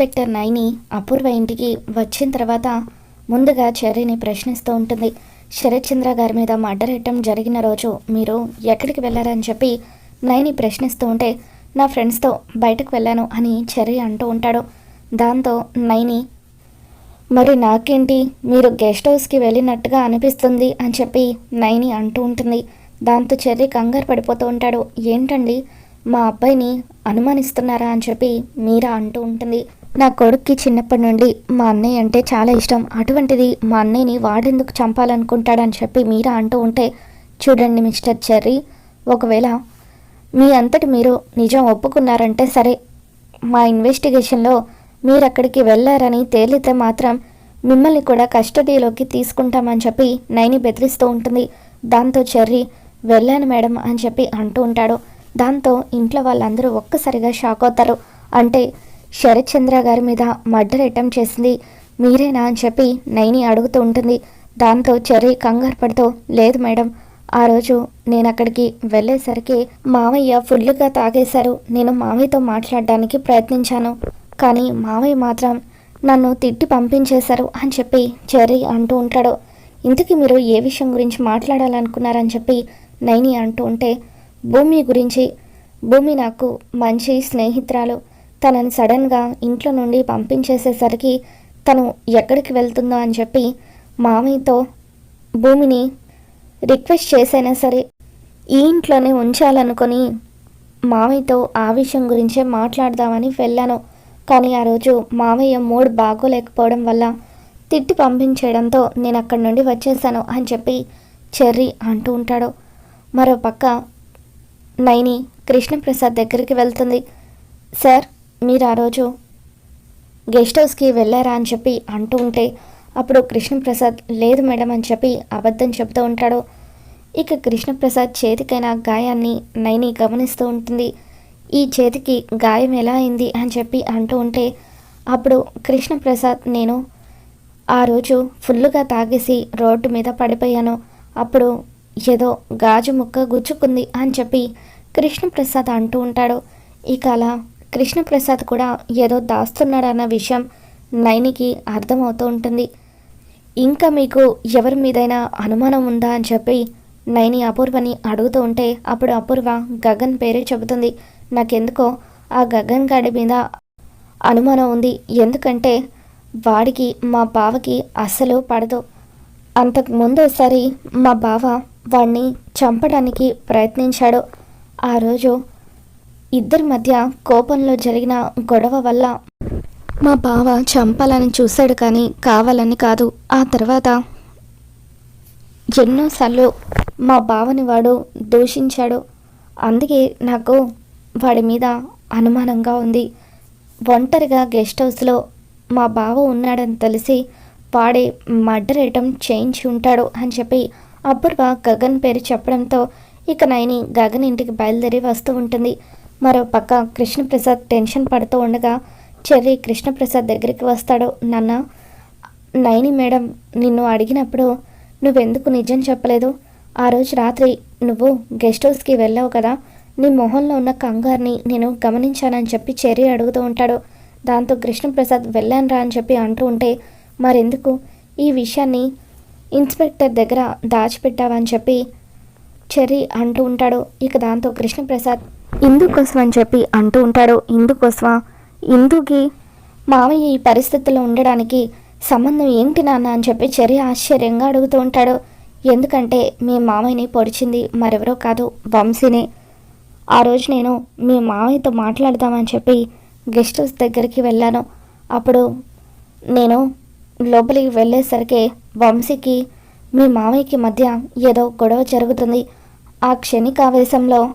Inspector Naini అపూర్వ ఇంటికి వచ్చిన తర్వాత ముందుగా చెర్రీని ప్రశ్నిస్తూ ఉంటుంది. శరత్చంద్ర గారి మీద మర్డర్ అటెంప్ట్ జరిగిన రోజు మీరు ఎక్కడికి వెళ్ళారని చెప్పి నైని ప్రశ్నిస్తూ ఉంటే నా ఫ్రెండ్స్తో బయటకు వెళ్ళాను అని చెర్రీ అంటూ ఉంటాడు. దాంతో నైని మరి నాకేంటి? మీరు గెస్ట్ హౌస్కి వెళ్ళినట్టుగా అనిపిస్తుంది అని చెప్పి నైని అంటూ ఉంటుంది. దాంతో చెర్రీ కంగారు పడిపోతూ ఉంటాడు. ఏంటండి? మా అబ్బాయిని అనుమానిస్తున్నారా? అని చెప్పి మీరా అంటూ ఉంటుంది. నా కొడుక్కి చిన్నప్పటి నుండి మా అన్నయ్య అంటే చాలా ఇష్టం. అటువంటిది మా అన్నయ్యని వాడెందుకు చంపాలనుకుంటాడని చెప్పి మీరా అంటూ ఉంటే చూడండి మిస్టర్ చెర్రీ ఒకవేళ మీ అంతటి మీరు నిజం ఒప్పుకున్నారంటే సరే మా ఇన్వెస్టిగేషన్లో మీరు అక్కడికి వెళ్ళారని తేలితే మాత్రం మిమ్మల్ని కూడా కస్టడీలోకి తీసుకుంటామని చెప్పి నైని బెదిరిస్తూ ఉంటుంది. దాంతో చెర్రీ వెళ్ళాను మేడం అని చెప్పి అంటూ ఉంటాడు. దాంతో ఇంట్లో వాళ్ళందరూ ఒక్కసారిగా షాక్ అవుతారు. అంటే శరత్ చంద్ర గారి మీద మర్డర్ అటెంప్ట్ చేసింది. మీరేనా అని చెప్పి నైని అడుగుతూ ఉంటుంది. దాంతో చెర్రీ కంగారు పడుతూ లేదు మేడం ఆ రోజు నేను అక్కడికి వెళ్ళేసరికి మామయ్య ఫుల్గా తాగేశారు. నేను మామయ్యతో మాట్లాడడానికి ప్రయత్నించాను. కానీ మామయ్య మాత్రం నన్ను తిట్టి పంపించేశారు అని చెప్పి చెర్రీ అంటూ ఉంటాడు. ఇంతకీ మీరు ఏ విషయం గురించి మాట్లాడాలనుకున్నారని చెప్పి నైని అంటూ ఉంటే భూమి గురించి భూమి నాకు మంచి స్నేహితురాలు. తనని సడన్గా ఇంట్లో నుండి పంపించేసేసరికి తను ఎక్కడికి వెళ్తుందో అని చెప్పి మామయ్యతో భూమిని రిక్వెస్ట్ చేసైనా సరే ఈ ఇంట్లోనే ఉంచాలనుకొని మామయ్యతో ఆ విషయం గురించే మాట్లాడదామని వెళ్ళాను. కానీ ఆ రోజు మామయ్య మూడ్ బాగోలేకపోవడం వల్ల తిట్టి పంపించేయడంతో నేను అక్కడి నుండి వచ్చేసాను అని చెప్పి చెర్రీ అంటూ ఉంటాడు. మరో పక్క నైని కృష్ణప్రసాద్ దగ్గరికి వెళ్తుంది. సార్ మీరు ఆ రోజు గెస్ట్ హౌస్కి వెళ్ళారా అని చెప్పి అంటూ ఉంటే అప్పుడు కృష్ణప్రసాద్ లేదు మేడం అని చెప్పి అబద్ధం చెప్తూ ఉంటాడు. ఇక కృష్ణప్రసాద్ చేతికైన గాయాన్ని నైని గమనిస్తూ ఉంటుంది. ఈ చేతికి గాయం ఎలా అయింది అని చెప్పి అంటూ ఉంటే అప్పుడు కృష్ణప్రసాద్ నేను ఆ రోజు ఫుల్లుగా తాగేసి రోడ్డు మీద పడిపోయాను. అప్పుడు ఏదో గాజు ముక్క గుచ్చుకుంది అని చెప్పి కృష్ణప్రసాద్ అంటూ ఉంటాడు. ఇక అలా కృష్ణప్రసాద్ కూడా ఏదో దాస్తున్నాడన్న విషయం నైనికి అర్థమవుతూ ఉంటుంది. ఇంకా మీకు ఎవరి మీదైనా అనుమానం ఉందా అని చెప్పి నైని అపూర్వని అడుగుతూ ఉంటే అప్పుడు అపూర్వ గగన్ పేరే చెబుతుంది. నాకెందుకో ఆ గగన్ గాడి మీద అనుమానం ఉంది. ఎందుకంటే వాడికి మా బావకి అస్సలు పడదు. అంతకు ముందు ఒకసారి మా బావ వాడిని చంపడానికి ప్రయత్నించాడు. ఆ రోజు ఇద్దరి మధ్య కోపంలో జరిగిన గొడవ వల్ల మా బావ చంపాలని చూశాడు కానీ కావాలని కాదు. ఆ తర్వాత ఎన్నోసార్లు మా బావని వాడు దూషించాడు. అందుకే నాకు వాడి మీద అనుమానంగా ఉంది. ఒంటరిగా గెస్ట్ హౌస్లో మా బావ ఉన్నాడని తెలిసి వాడే మర్డర్ ఐటమ్ చేయించి ఉంటాడు అని చెప్పి అపూర్వ గగన్ పేరు చెప్పడంతో ఇక నైని గగన్ ఇంటికి బయలుదేరి వస్తూ ఉంటుంది. మరో పక్క కృష్ణప్రసాద్ టెన్షన్ పడుతూ ఉండగా చెర్రీ కృష్ణప్రసాద్ దగ్గరికి వస్తాడు. నాన్న నైని మేడం నిన్ను అడిగినప్పుడు నువ్వెందుకు నిజం చెప్పలేదు? ఆ రోజు రాత్రి నువ్వు గెస్ట్ హౌస్కి వెళ్ళావు కదా. నీ మొహంలో ఉన్న కంగారుని నేను గమనించానని చెప్పి చెర్రీ అడుగుతూ ఉంటాడు. దాంతో కృష్ణప్రసాద్ వెళ్ళానురా అని చెప్పి అంటూ ఉంటే మరెందుకు? ఈ విషయాన్ని ఇన్స్పెక్టర్ దగ్గర దాచిపెట్టావని చెప్పి చెర్రీ అంటూ ఉంటాడు. ఇక దాంతో కృష్ణప్రసాద్ ఇందుకోసం అని చెప్పి అంటూ ఉంటాడు. ఇందుకోసమా? ఇందుకి మామయ్య ఈ పరిస్థితుల్లో ఉండడానికి సంబంధం ఏంటి నాన్న అని చెప్పి చెర్రీ ఆశ్చర్యంగా అడుగుతూ ఉంటాడు. ఎందుకంటే మీ మామయ్యని పొడిచింది మరెవరో కాదు వంశీనే. ఆ రోజు నేను మీ మామయ్యతో మాట్లాడదామని చెప్పి గెస్ట్ హౌస్ దగ్గరికి వెళ్ళాను. అప్పుడు నేను లోపలికి వెళ్ళేసరికి వంశీకి మీ మామయ్యకి మధ్య ఏదో గొడవ జరుగుతుంది. ఆ క్షణికావేశంలో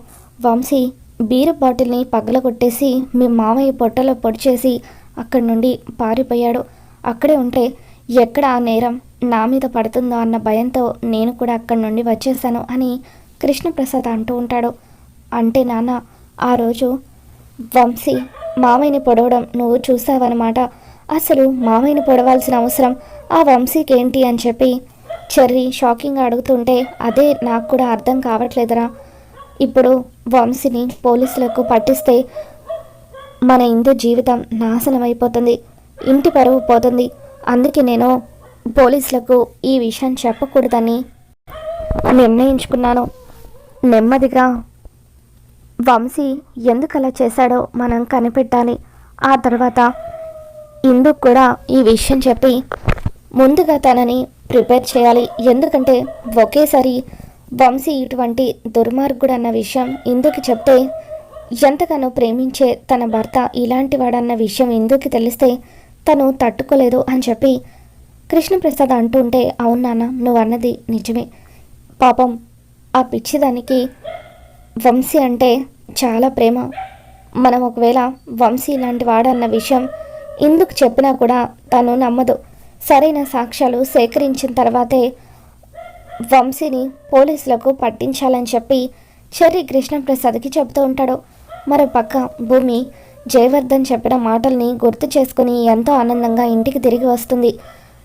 వంశీ బీరు బాటిల్ని పగలగొట్టేసి మీ మామయ్య పొట్టలో పొడిచేసి అక్కడి నుండి పారిపోయాడు. అక్కడే ఉంటే ఎక్కడ ఆ నేరం? నా మీద పడుతుందో అన్న భయంతో నేను కూడా అక్కడి నుండి వచ్చేసాను అని కృష్ణప్రసాద్ అంటూ ఉంటాడు. అంటే నాన్న ఆ రోజు వంశీ మామయ్యని పొడవడం నువ్వు చూసావన్నమాట. అసలు మామయ్యని పొడవాల్సిన అవసరం ఆ వంశీకి ఏంటి అని చెప్పి చెర్రీ షాకింగ్గా అడుగుతుంటే అదే నాకు కూడా అర్థం కావట్లేదురా. ఇప్పుడు వంశీని పోలీసులకు పట్టిస్తే మన ఇందు జీవితం నాశనం అయిపోతుంది ఇంటి పరువు పోతుంది. అందుకే నేను పోలీసులకు ఈ విషయం చెప్పకూడదని నిర్ణయించుకున్నాను. నెమ్మదిగా వంశీ ఎందుకు అలా చేశాడో మనం కనిపెట్టాలి. ఆ తర్వాత ఇందుకు కూడా ఈ విషయం చెప్పి ముందుగా తనని ప్రిపేర్ చేయాలి. ఎందుకంటే ఒకేసారి వంశీ ఇటువంటి దుర్మార్గుడు అన్న విషయం ఇందుకు చెప్తే ఎంతగానో ప్రేమించే తన భర్త ఇలాంటి వాడన్న విషయం ఇందుకు తెలిస్తే తను తట్టుకోలేదు అని చెప్పి కృష్ణప్రసాద్ అంటుంటే అవును నాన్న నువ్వు అన్నది నిజమే. పాపం ఆ పిచ్చిదానికి వంశీ అంటే చాలా ప్రేమ. మనం ఒకవేళ వంశీ ఇలాంటి వాడన్న విషయం ఇందుకు చెప్పినా కూడా తను నమ్మదు. సరైన సాక్ష్యాలు సేకరించిన తర్వాతే వంశీని పోలీసులకు పట్టించాలని చెప్పి చెర్రి కృష్ణప్రసాద్కి చెబుతూ ఉంటాడు. మరో పక్క భూమి జయవర్ధన్ చెప్పిన మాటల్ని గుర్తు చేసుకుని ఎంతో ఆనందంగా ఇంటికి తిరిగి వస్తుంది.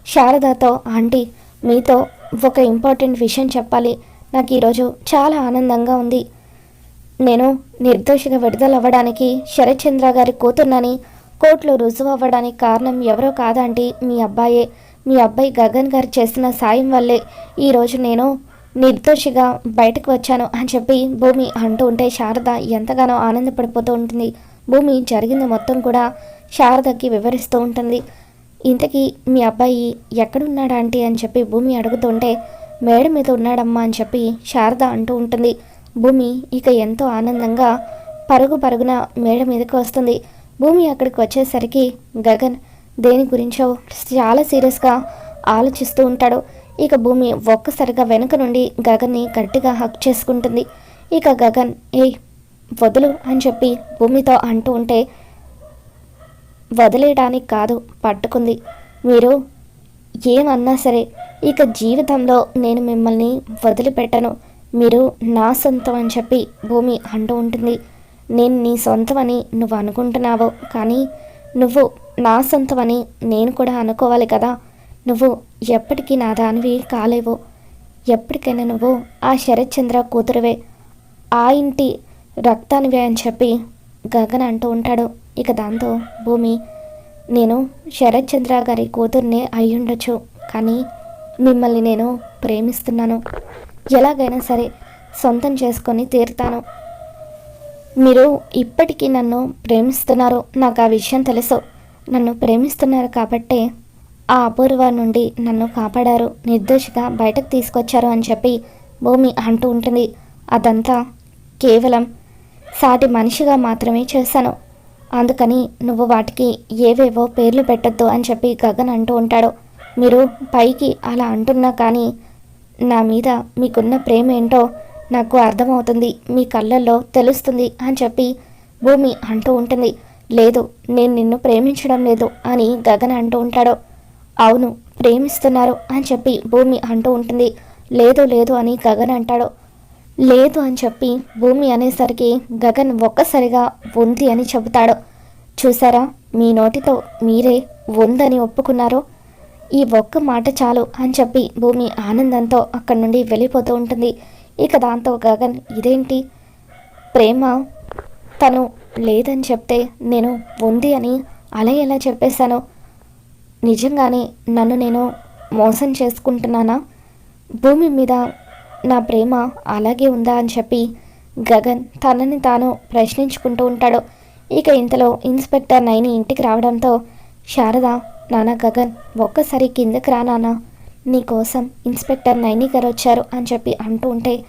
శారదతో ఆంటీ మీతో ఒక ఇంపార్టెంట్ విషయం చెప్పాలి. నాకు ఈరోజు చాలా ఆనందంగా ఉంది. నేను నిర్దోషిగా విడుదల అవ్వడానికి శరత్చంద్ర గారి కూతుర్నని కోర్టులో రుజువు అవ్వడానికి కారణం ఎవరో కాదంటే మీ అబ్బాయే. మీ అబ్బాయి గగన్ గారు చేసిన సాయం వల్లే ఈరోజు నేను నిర్దోషిగా బయటకు వచ్చాను అని చెప్పి భూమి అంటూ ఉంటే శారద ఎంతగానో ఆనందపడిపోతూ ఉంటుంది. భూమి జరిగింది మొత్తం కూడా శారదకి వివరిస్తూ ఉంటుంది. ఇంతకీ మీ అబ్బాయి ఎక్కడున్నాడా ఆంటీ అని చెప్పి భూమి అడుగుతుంటే మేడ మీద ఉన్నాడమ్మా అని చెప్పి శారద అంటూ ఉంటుంది. భూమి ఇక ఎంతో ఆనందంగా పరుగు పరుగున మేడ మీదకి వస్తుంది. భూమి అక్కడికి వచ్చేసరికి గగన్ దేని గురించో చాలా సీరియస్గా ఆలోచిస్తూ ఉంటాడు. ఇక భూమి ఒక్కసారిగా వెనుక నుండి గగన్ని గట్టిగా హక్ చేసుకుంటుంది. ఇక గగన్ ఏ వదులు అని చెప్పి భూమితో అంటూ ఉంటే వదిలేయడానికి కాదు పట్టుకుంది. మీరు ఏమన్నా సరే ఇక జీవితంలో నేను మిమ్మల్ని వదిలిపెట్టను. మీరు నా సొంతం అని చెప్పి భూమి అంటూ ఉంటుంది. నేను నీ సొంతమని నువ్వు అనుకుంటున్నావు కానీ నువ్వు నా సొంతమని నేను కూడా అనుకోవాలి కదా. నువ్వు ఎప్పటికీ నా దానివి కాలేవు. ఎప్పటికైనా నువ్వు ఆ శరత్చంద్ర కూతురువే. ఆ ఇంటి రక్తానివే అని చెప్పి గగన్ అంటూ ఉంటాడు. ఇక దాంతో భూమి నేను శరత్చంద్ర గారి కూతుర్నే అయ్యుండొచ్చు. కానీ మిమ్మల్ని నేను ప్రేమిస్తున్నాను. ఎలాగైనా సరే సొంతం చేసుకొని తీరుతాను. మీరు ఇప్పటికీ నన్ను ప్రేమిస్తున్నారు. నాకు ఆ విషయం తెలుసు. నన్ను ప్రేమిస్తున్నారు కాబట్టే ఆ అపూర్వ నుండి నన్ను కాపాడారు. నిర్దోషిగా బయటకు తీసుకొచ్చారు అని చెప్పి భూమి అంటూ ఉంటుంది. అదంతా కేవలం సాటి మనిషిగా మాత్రమే చేశాను. అందుకని నువ్వు వాటికి ఏవేవో పేర్లు పెట్టొద్దు అని చెప్పి గగన్ అంటూ ఉంటాడు. మీరు పైకి అలా అంటున్నా కానీ నా మీద మీకున్న ప్రేమ ఏంటో నాకు అర్థమవుతుంది. మీ కళ్ళల్లో తెలుస్తుంది అని చెప్పి భూమి అంటూ ఉంటుంది. లేదు నేను నిన్ను ప్రేమించడం లేదు అని గగన్ అంటూ ఉంటాడు. అవును ప్రేమిస్తున్నారు అని చెప్పి భూమి అంటూ ఉంటుంది. లేదు లేదు అని గగన్ అంటాడు. లేదు అని చెప్పి భూమి అనేసరికి గగన్ ఒక్కసారిగా ఉంది అని చెబుతాడు. చూసారా మీ నోటితో మీరే ఉందని ఒప్పుకున్నారు. ఈ ఒక్క మాట చాలు అని చెప్పి భూమి ఆనందంతో అక్కడి నుండి వెళ్ళిపోతూ ఉంటుంది. ఇక దాంతో గగన్ ఇదేంటి? ప్రేమ? తను లేదని చెప్తే నేను ఉంది అని అలా ఎలా చెప్పేశాను? నిజంగానే నన్ను నేను మోసం చేసుకుంటున్నానా? భూమి మీద నా ప్రేమ అలాగే ఉందా అని చెప్పి గగన్ తనని తాను ప్రశ్నించుకుంటూ ఉంటాడు. ఇక ఇంతలో ఇన్స్పెక్టర్ నైని ఇంటికి రావడంతో శారద నాన్న గగన్ ఒక్కసారి కిందకి రా నాన్న నీకోసం ఇన్స్పెక్టర్ నైని గారు వచ్చారు అని చెప్పి అంటూ ఉంటే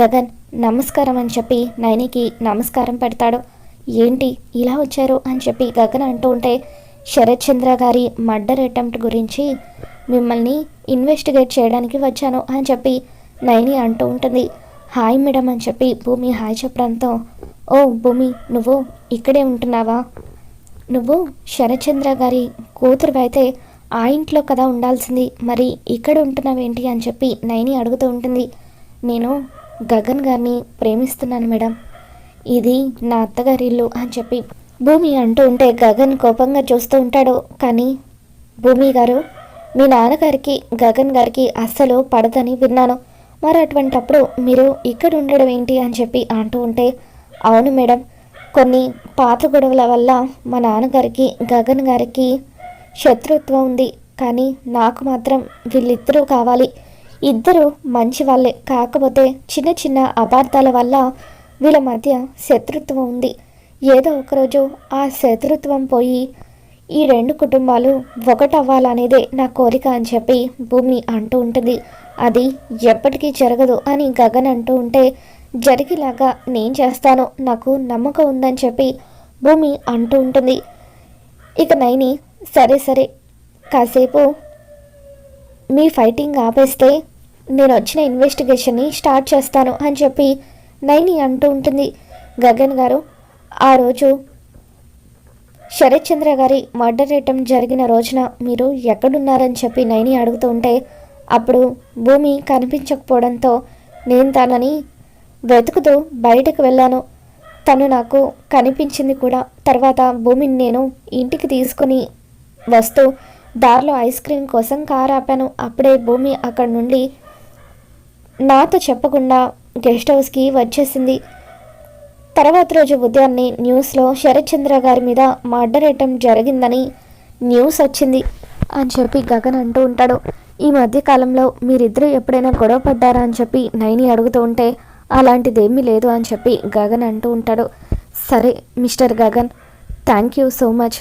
గగన్ నమస్కారం అని చెప్పి నైనికి నమస్కారం పెడతాడు. ఏంటి ఇలా వచ్చారు? అని చెప్పి గగన్ అంటూ ఉంటే శరత్ చంద్ర గారి మర్డర్ అటెంప్ట్ గురించి మిమ్మల్ని ఇన్వెస్టిగేట్ చేయడానికి వచ్చాను అని చెప్పి నైని అంటూ ఉంటుంది. హాయ్ మేడం అని చెప్పి భూమి హాయ్ చెప్పడంతో ఓ భూమి నువ్వు ఇక్కడే ఉంటున్నావా? నువ్వు శరచంద్ర గారి కూతురు అయితే ఆ ఇంట్లో కదా ఉండాల్సింది. మరి ఇక్కడ ఉంటున్నావేంటి? అని చెప్పి నైని అడుగుతూ ఉంటుంది. నేను గగన్ గారిని ప్రేమిస్తున్నాను మేడం. ఇది నా అత్తగారి ఇల్లు అని చెప్పి భూమి అంటూ ఉంటే గగన్ కోపంగా చూస్తూ ఉంటాడు. కానీ భూమి గారు మీ నాన్నగారికి గగన్ గారికి అస్సలు పడదని విన్నాను. మరి అటువంటప్పుడు మీరు ఇక్కడ ఉండడం ఏంటి అని చెప్పి అంటూ ఉంటే అవును మేడం కొన్ని పాత గొడవల వల్ల మా నాన్నగారికి గగన్ గారికి శత్రుత్వం ఉంది. కానీ నాకు మాత్రం వీళ్ళిద్దరూ కావాలి. ఇద్దరు మంచి వాళ్ళే. కాకపోతే చిన్న చిన్న అపార్థాల వల్ల వీళ్ళ మధ్య శత్రుత్వం ఉంది. ఏదో ఒకరోజు ఆ శత్రుత్వం పోయి ఈ రెండు కుటుంబాలు ఒకటవ్వాలనేదే నా కోరిక అని చెప్పి భూమి అంటూ ఉంటుంది. అది ఎప్పటికీ జరగదు అని గగన్ అంటూ ఉంటే జరిగేలాగా నేను చేస్తాను. నాకు నమ్మకం ఉందని చెప్పి భూమి అంటూ ఉంటుంది. ఇక నైని సరే సరే కాసేపు మీ ఫైటింగ్ ఆపేస్తే నేను వచ్చిన ఇన్వెస్టిగేషన్ని స్టార్ట్ చేస్తాను అని చెప్పి నైని అంటూ ఉంటుంది. గగన్ గారు ఆ రోజు శరత్చంద్ర గారి మర్డర్ రేటం జరిగిన రోజున మీరు ఎక్కడున్నారని చెప్పి నైని అడుగుతూ ఉంటే అప్పుడు భూమి కనిపించకపోవడంతో నేను తనని వెతుకుతూ బయటకు వెళ్ళాను. తను నాకు కనిపించింది కూడా. తర్వాత భూమిని నేను ఇంటికి తీసుకుని వస్తూ దారిలో ఐస్ క్రీమ్ కోసం కార్ ఆపాను. అప్పుడే భూమి అక్కడి నుండి నాతో చెప్పకుండా గెస్ట్ హౌస్కి వచ్చేసింది. తర్వాత రోజు ఉదయాన్నే న్యూస్లో శరత్చంద్ర గారి మీద మర్డర్ అటెంప్ట్ జరిగిందని న్యూస్ వచ్చింది. అని చెప్పి గగన్ అంటూ ఉంటాడు. ఈ మధ్య కాలంలో మీరిద్దరూ ఎప్పుడైనా గొడవ పడ్డారా అని చెప్పి నైని అడుగుతూ ఉంటే అలాంటిదేమీ లేదు అని చెప్పి గగన్ అంటూ ఉంటాడు. సరే mister Gagan thank you so much.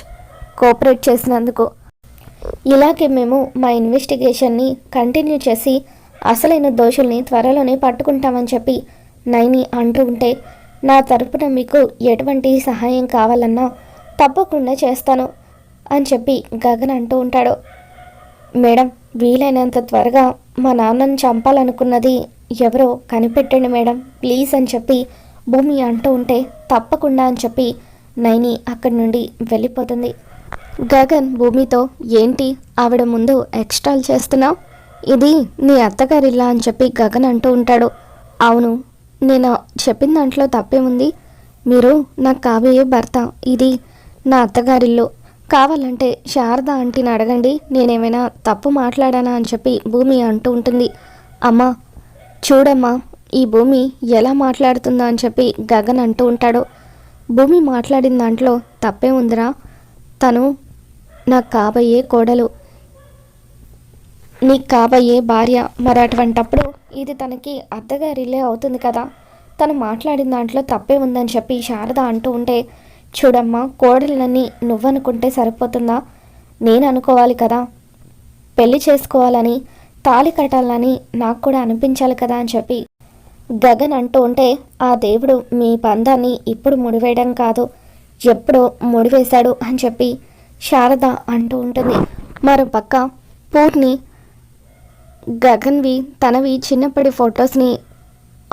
Cooperate చేసినందుకు. ఇలాగే మేము మా ఇన్వెస్టిగేషన్ని కంటిన్యూ చేసి అసలైన దోషుల్ని త్వరలోనే పట్టుకుంటామని చెప్పి నైని అంటూ ఉంటే నా తరపున మీకు ఎటువంటి సహాయం కావాలన్నా తప్పకుండా చేస్తాను అని చెప్పి గగన్ అంటూ ఉంటాడు. మేడం వీలైనంత త్వరగా మా నాన్నని చంపాలనుకున్నది ఎవరో కనిపెట్టండి మేడం ప్లీజ్ అని చెప్పి భూమి అంటూ ఉంటే తప్పకుండా అని చెప్పి నైని అక్కడి నుండి వెళ్ళిపోతుంది. గగన్ భూమితో ఏంటి? ఆవిడ ముందు ఎక్స్ట్రాల్ చేస్తున్నావు? ఇది నీ అత్తగారిల్లా అని చెప్పి గగన్ అంటూ ఉంటాడు. అవును నేను చెప్పిన దాంట్లో తప్పేముంది? మీరు నాకు కాబోయే భర్త. ఇది నా అత్తగారిల్లు. కావాలంటే శారద ఆంటీని అడగండి. నేనేమైనా తప్పు మాట్లాడానా అని చెప్పి భూమి అంటూ ఉంటుంది. అమ్మా చూడమ్మా ఈ భూమి ఎలా మాట్లాడుతుందా అని చెప్పి గగన్ అంటూ ఉంటాడు. భూమి మాట్లాడిన దాంట్లో తప్పే ఉందిరా తను నాకు కాబోయే కోడలు. నీకు కాబోయే భార్య. మరి అటువంటప్పుడు ఇది తనకి అత్తగారిల్లే అవుతుంది కదా. తను మాట్లాడిన దాంట్లో తప్పే ఉందని చెప్పి శారద అంటూ ఉంటే చూడమ్మా కోడళ్ళని నువ్వనుకుంటే సరిపోతుందా? నేను అనుకోవాలి కదా. పెళ్ళి చేసుకోవాలని తాళి కట్టాలని నాకు కూడా అనిపించాలి కదా అని చెప్పి గగన్ అంటూ ఉంటే ఆ దేవుడు మీ పందాన్ని ఇప్పుడు ముడివేయడం కాదు ఎప్పుడో ముడివేశాడు అని చెప్పి శారద అంటూ ఉంటుంది. మరో పక్క పూర్ణి గగన్వి తనవి చిన్నప్పటి ఫొటోస్ని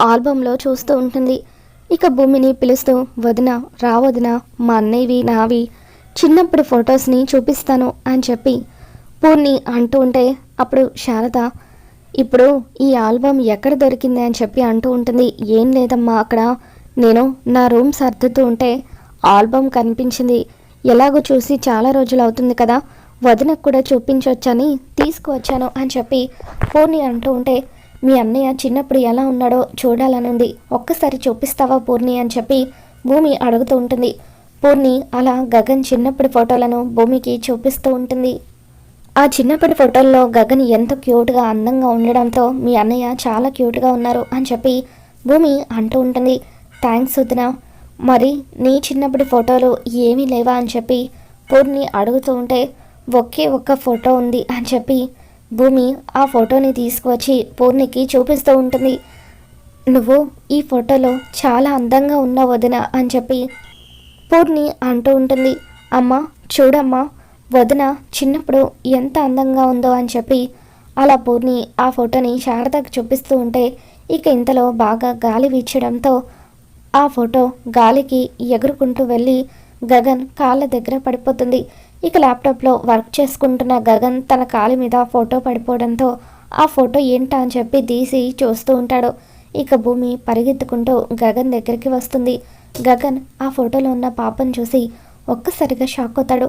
ఆల్బంలో చూస్తూ ఉంటుంది. ఇక భూమిని పిలుస్తూ వదిన రా వదిన మా అన్నయ్యవి నావి చిన్నప్పటి ఫొటోస్ని చూపిస్తాను అని చెప్పి పూర్ణి అంటూ ఉంటే అప్పుడు శారద ఇప్పుడు ఈ ఆల్బమ్ ఎక్కడ దొరికింది? అని చెప్పి అంటూ ఉంటుంది. ఏం లేదమ్మా అక్కడ. నేను నా రూమ్ సర్దుతూ ఉంటే ఆల్బమ్ కనిపించింది. ఎలాగో చూసి చాలా రోజులు అవుతుంది కదా. వదినకు కూడా చూపించవచ్చని తీసుకువచ్చాను అని చెప్పి పూర్ణి అంటూ ఉంటే మీ అన్నయ్య చిన్నప్పుడు ఎలా ఉన్నాడో చూడాలనుంది. ఒక్కసారి చూపిస్తావా పూర్ణి? అని చెప్పి భూమి అడుగుతూ ఉంటుంది. పూర్ణి అలా గగన్ చిన్నప్పటి ఫోటోలను భూమికి చూపిస్తూ ఉంటుంది. ఆ చిన్నప్పటి ఫోటోల్లో గగన్ ఎంత క్యూట్గా అందంగా ఉండడంతో మీ అన్నయ్య చాలా క్యూట్గా ఉన్నారు అని చెప్పి భూమి అంటూ ఉంటుంది. థ్యాంక్స్ వదిన. మరి నీ చిన్నప్పటి ఫోటోలు ఏమీ లేవా? అని చెప్పి పూర్ణి అడుగుతూ ఉంటే ఒకే ఒక్క ఫోటో ఉంది అని చెప్పి భూమి ఆ ఫోటోని తీసుకువచ్చి పూర్ణికి చూపిస్తూ ఉంటుంది. నువ్వు ఈ ఫోటోలో చాలా అందంగా ఉన్న వదిన అని చెప్పి పూర్ణి అంటూ ఉంటుంది. అమ్మ చూడమ్మా వదిన చిన్నప్పుడు ఎంత అందంగా ఉందో అని చెప్పి అలా పూర్ణి ఆ ఫోటోని శారదకు చూపిస్తూ ఉంటే ఇక ఇంతలో బాగా గాలి వీచడంతో ఆ ఫోటో గాలికి ఎగురుకుంటూ వెళ్ళి గగన్ కాళ్ళ దగ్గర పడిపోతుంది. ఇక ల్యాప్టాప్లో వర్క్ చేసుకుంటున్న గగన్ తన కాలు మీద ఫోటో పడిపోవడంతో ఆ ఫోటో ఏంటా? అని చెప్పి తీసి చూస్తూ ఉంటాడు. ఇక భూమి పరిగెత్తుకుంటూ గగన్ దగ్గరికి వస్తుంది. గగన్ ఆ ఫోటోలో ఉన్న పాపను చూసి ఒక్కసారిగా షాక్ అవుతాడు.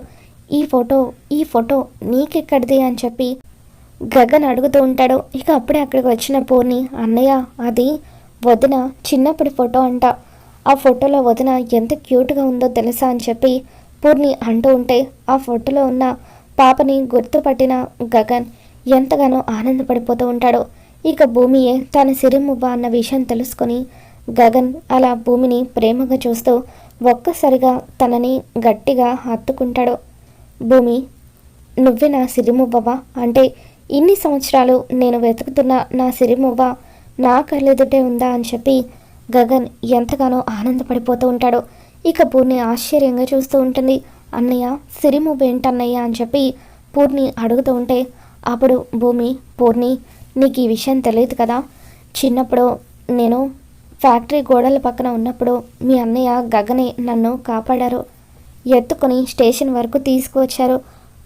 ఈ ఫోటో ఈ ఫోటో నీకెక్కడిది? అని చెప్పి గగన్ అడుగుతూ ఉంటాడు. ఇక అప్పుడే అక్కడికి వచ్చిన పూర్ణి అన్నయ్య అది వదిన చిన్నప్పటి ఫోటో అంట. ఆ ఫోటోలో వదిన ఎంత క్యూట్గా ఉందో తెలుసా? అని చెప్పి పూర్ణి అంటూ ఉంటే ఆ ఫోటోలో ఉన్న పాపని గుర్తుపట్టిన గగన్ ఎంతగానో ఆనందపడిపోతూ ఉంటాడు. ఇక భూమియే తన సిరిమువ్వ అన్న విషయం తెలుసుకొని గగన్ అలా భూమిని ప్రేమగా చూస్తూ ఒక్కసారిగా తనని గట్టిగా హత్తుకుంటాడు. భూమి నువ్వే నా సిరిమువ్వవా? అంటే ఇన్ని సంవత్సరాలు నేను వెతుకుతున్న నా సిరిమువ్వ నా కళ్ళెదుటే ఉందా? అని చెప్పి గగన్ ఎంతగానో ఆనందపడిపోతూ ఉంటాడు. ఇక పూర్ణి ఆశ్చర్యంగా చూస్తూ ఉంటుంది. అన్నయ్య సిరిము ఏంటన్నయ్య అని చెప్పి పూర్ణి అడుగుతూ ఉంటే అప్పుడు భూమి పూర్ణి నీకు ఈ విషయం తెలియదు కదా? చిన్నప్పుడు నేను ఫ్యాక్టరీ గోడల పక్కన ఉన్నప్పుడు మీ అన్నయ్య గగనే నన్ను కాపాడారు. ఎత్తుకొని స్టేషన్ వరకు తీసుకువచ్చారు.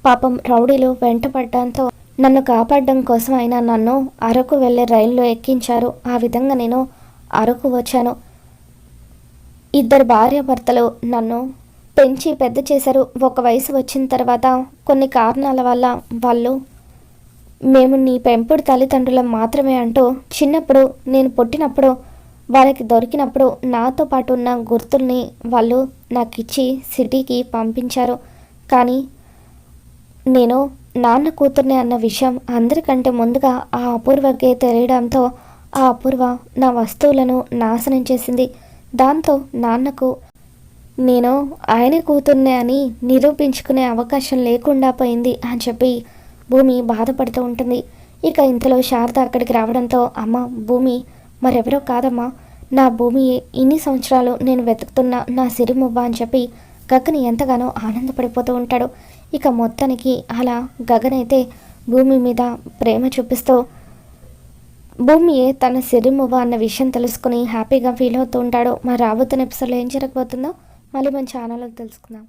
పాపం రౌడీలు వెంటపడడంతో నన్ను కాపాడడం కోసం ఆయన నన్ను అరకు వెళ్ళే రైల్లో ఎక్కించారు. ఆ విధంగా నేను అరకు వచ్చాను. ఇద్దరు భార్యాభర్తలు నన్ను పెంచి పెద్ద చేశారు. ఒక వయసు వచ్చిన తర్వాత కొన్ని కారణాల వల్ల వాళ్ళు మేము నీ పెంపుడు తల్లిదండ్రులం మాత్రమే అంటూ చిన్నప్పుడు నేను పుట్టినప్పుడు వాళ్ళకి దొరికినప్పుడు నాతో పాటు ఉన్న గుర్తుల్ని వాళ్ళు నాకు ఇచ్చి సిటీకి పంపించారు. కానీ నేను నాన్న కూతుర్ని అన్న విషయం అందరికంటే ముందుగా ఆ అపూర్వకే తెలియడంతో ఆ అపూర్వ నా వస్తువులను నాశనం చేసింది. దాంతో నాన్నకు నేను ఆయన కూతుర్నే అని నిరూపించుకునే అవకాశం లేకుండా పోయింది అని చెప్పి భూమి బాధపడుతూ ఉంటుంది. ఇక ఇంతలో శారద అక్కడికి రావడంతో అమ్మ భూమి మరెవరో కాదమ్మా. నా భూమి ఇన్ని సంవత్సరాలు నేను వెతుకుతున్న నా సిరిమువ్వ అని చెప్పి గగన్ ఎంతగానో ఆనందపడిపోతూ ఉంటాడు. ఇక మొత్తానికి అలా గగన్ అయితే భూమి మీద ప్రేమ చూపిస్తూ భూమియే తన సిరిమువ్వ అన్న విషయం తెలుసుకుని హ్యాపీగా ఫీల్ అవుతూ ఉంటాడు. మరి రాబోతున్న ఎపిసోడ్లో ఏం జరగబోతుందో మళ్ళీ మన ఛానల్లో తెలుసుకుందాం.